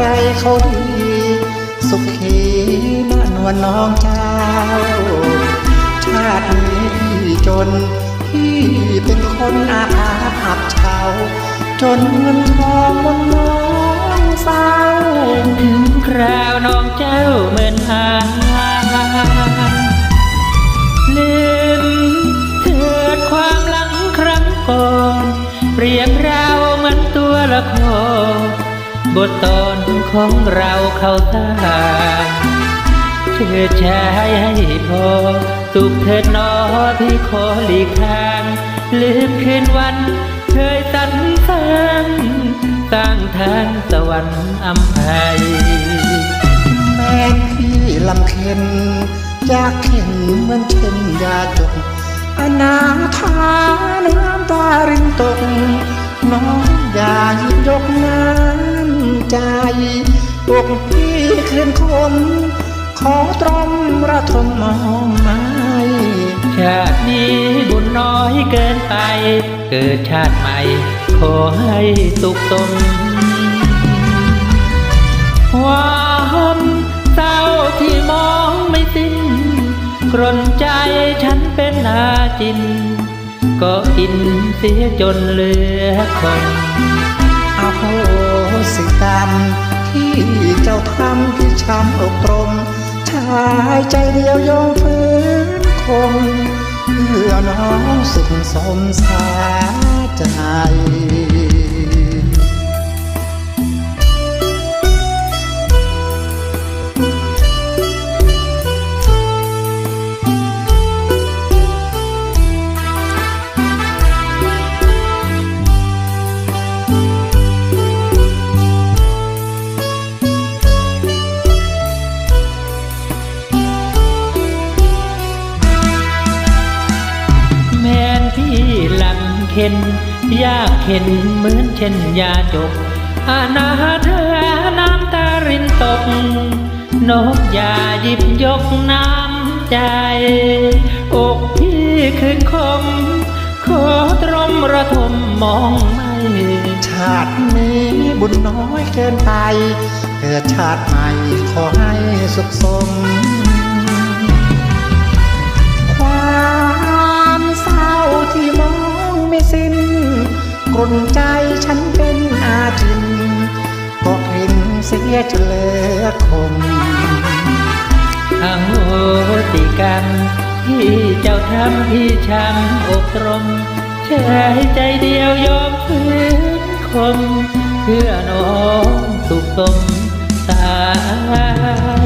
ไกลเขาดี สุขีนานวลน้องเจ้า ชาตินี้พี่จน พี่เป็นคนอาภัพอับเฉาจนเงินทองมันน้องเศร้าคราวน้องเจ้าเหมือนหาลืมเถิดความหลังครั้งก่อน เปรียบเราเหมือนตัวละคร บทตอนของเราเข้าทาเชิดชายให้พอ สุขเถิดนอที่ขอหลีกทางลืมคืนวันเคยสรรสร้างสร้างทางสวรรค์อำไพแม่พี่ลำเค็นอยากเห็นเหมือนเช่นยาจกอนาถาน้ำตา คืนคมขอตรมระทมมองไม้ชาตินี้บุญน้อยเกินไป เกิดชาติใหม่ ขอให้สุขสมความเศร้าที่มองไม่สิ้น กรนใจฉันเป็นนาจิน ก็กินเสียจนเหลือคนอาโหสิกรรม ที่เจ้าทำที่ช้ำอกตรมชายใจเดียวยอมฝืนคงเพื่อน้องสุขสมสาใจ ข็นยากเข็นเหมือนเช่นยาจกอาณาเธอน้ำตารินตก นกอย่าหยิบยกน้ำใจ อกพี่คืนคม ขอตรมระทมมองไม่ชาตินี้บุญน้อยเกินไป เกิดชาติใหม่ขอให้สุขสม ใจฉันเป็นอาจินก็กลิ่นเสียจนเลือคมอโหติกรรมที่เจ้าทำพี่ช้ำอกตรมชายใจเดียวยอมฝืนคม เพื่อน้องสุขสมสา